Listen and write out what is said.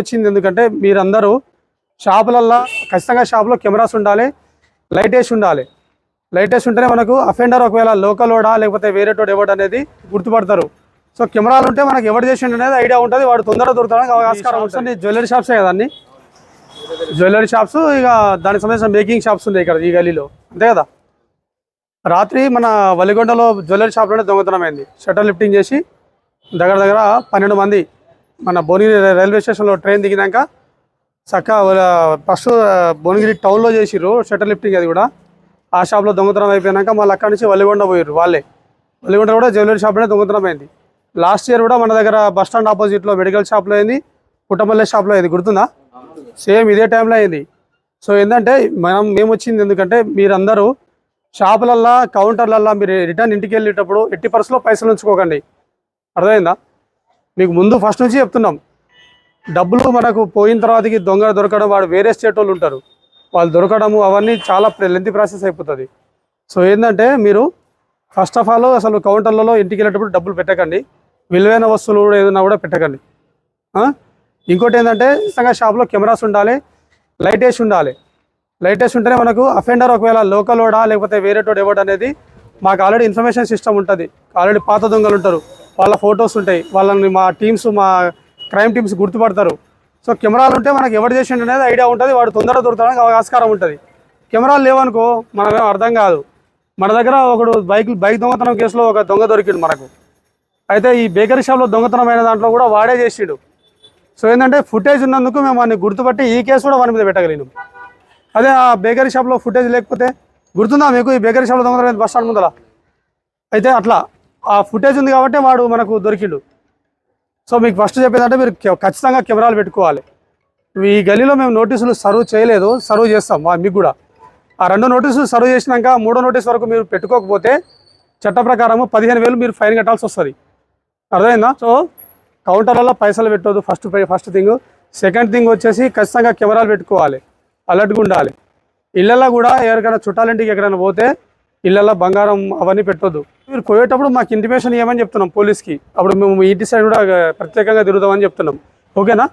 వచ్చింది. ఎందుకంటే మీరందరూ షాపులల్లో ఖచ్చితంగా షాపులో కెమెరాస్ ఉండాలి లైట్ వేసి ఉండాలి. లైట్ వేసి ఉంటేనే మనకు అఫెండర్ ఒకవేళ లోకల్ ఓడా లేకపోతే వేరే టోడు ఎవడు అనేది గుర్తుపడతారు. సో కెమెరాలు ఉంటే మనకు ఎవరు చేసిండు అనేది ఐడియా ఉంటుంది వాడు తొందరగా దొరకడానికి ఆస్కారం ఉంటుంది. జ్యువెలరీ షాప్సే కదా అన్ని? జ్యువెలరీ షాప్స్ ఇక దానికి సంబంధించిన మేకింగ్ షాప్స్ ఉన్నాయి ఇక్కడ ఈ గలీలో అంతే కదా? రాత్రి మన వలిగొండలో జ్యువెలరీ షాప్లోనే దొంగతనం అయింది. షటర్ లిఫ్టింగ్ చేసి దగ్గర దగ్గర పన్నెండు మంది మన భువనగిరి రైల్వే స్టేషన్లో ట్రైన్ దిగినాక చక్క ఫస్ట్ భువనగిరి టౌన్లో చేసిర్రు షటర్ లిఫ్టింగ్ అది కూడా. ఆ షాప్లో దొంగతనం అయిపోయినాక మళ్ళీ అక్కడి నుంచి వలిగొండ పోయారు వాళ్ళే. వలిగొండ కూడా జ్యువెలరీ షాప్లోనే దొంగతనం అయింది. లాస్ట్ ఇయర్ కూడా మన దగ్గర బస్ స్టాండ్ ఆపోజిట్లో మెడికల్ షాప్లో అయింది పుట్టమల్లె షాప్లో అయింది గుర్తుందా? సేమ్ ఇదే టైంలో అయింది. సో ఏంటంటే మనం మేము వచ్చింది ఎందుకంటే మీరందరూ షాపులల్లో కౌంటర్లల్లో మీరు రిటర్న్ ఇంటికి వెళ్ళేటప్పుడు ఎట్టి పర్సులో పైసలు ఉంచుకోకండి. అర్థమైందా? మీకు ముందు ఫస్ట్ నుంచి చెప్తున్నాం. డబ్బులు మనకు పోయిన తర్వాతకి దొంగ దొరకడం వాడు వేరే స్టేట్ వాళ్ళు ఉంటారు. వాళ్ళు దొరకడము అవన్నీ చాలా లెంతి ప్రాసెస్ అయిపోతుంది. సో ఏంటంటే మీరు ఫస్ట్ ఆఫ్ ఆల్ అసలు కౌంటర్లలో ఇంటికి వెళ్ళేటప్పుడు డబ్బులు పెట్టకండి. విలువైన వస్తువులు కూడా ఏదైనా కూడా పెట్టకండి. ఇంకోటి ఏంటంటే నిజంగా షాప్లో కెమెరాస్ ఉండాలి లైట్ వేసి ఉండాలి. లైట్ వేసి ఉంటేనే మనకు అఫెండర్ ఒకవేళ లోకల్ ఓడా లేకపోతే వేరే టోడు ఎవడు అనేది మాకు ఆల్రెడీ ఇన్ఫర్మేషన్ సిస్టమ్ ఉంటుంది. ఆల్రెడీ పాత దొంగలు ఉంటారు. వాళ్ళ ఫొటోస్ ఉంటాయి. వాళ్ళని మా టీమ్స్ మా క్రైమ్ టీమ్స్ గుర్తుపడతారు. సో కెమెరాలు ఉంటే మనకు ఎవరు చేసిండు అనేది ఐడియా ఉంటుంది వాడు తొందరగా దొరకడానికి ఆస్కారం ఉంటుంది. కెమెరాలు లేవనుకో మనమేం అర్థం కాదు. మన దగ్గర ఒకడు బైక్ బైక్ దొంగతనం కేసులో ఒక దొంగ దొరికిండు మనకు. అయితే ఈ బేకరీ షాప్లో దొంగతనం అయిన దాంట్లో కూడా వాడే చేసిండు. సో ఏంటంటే ఫుటేజ్ ఉన్నందుకు మేము వాడిని గుర్తుపట్టి ఈ కేసు కూడా వాని మీద పెట్టగలిగినాం. అదే ఆ బేకరీ షాప్లో ఫుటేజ్ లేకపోతే గుర్తుందా మీకు ఈ బేకరీ షాప్లో దొంగతనం బస్ స్టాండ్ ముందర? అయితే అట్లా. ఆ ఫుటేజ్ ఉంది కాబట్టి వాడు మనకు దొరికిండు. సో మీకు ఫస్ట్ చెప్పేదంటే మీరు ఖచ్చితంగా కెమెరాలు పెట్టుకోవాలి. ఈ గలీలో మేము నోటీసులు సర్వ్ చేయలేదు సర్వ్ చేస్తాం మీకు కూడా. ఆ రెండు నోటీసులు సర్వ్ చేసినాక మూడో నోటీస్ వరకు మీరు పెట్టుకోకపోతే చట్ట ప్రకారము పదిహేను వేలు మీరు ఫైన్ కట్టాల్సి వస్తుంది. అర్థమైందా? సో కౌంటర్లలో పైసలు పెట్టొద్దు first first thing second thing వచ్చేసి ఖచ్చితంగా కెమెరాలు పెట్టుకోవాలి. అలర్ట్గా ఉండాలి. ఇళ్ళల్లో కూడా ఎవరికైనా చుట్టాలింటికి ఎక్కడైనా పోతే ఇళ్ళల్లో బంగారం అవన్నీ పెట్టొద్దు. మీరు పోయేటప్పుడు మాకు ఇంటిమేషన్ ఇవ్వమని చెప్తున్నాం పోలీస్కి. అప్పుడు మేము ఇంటి సైడ్ కూడా ప్రత్యేకంగా తిరుగుదామని చెప్తున్నాం. ఓకేనా?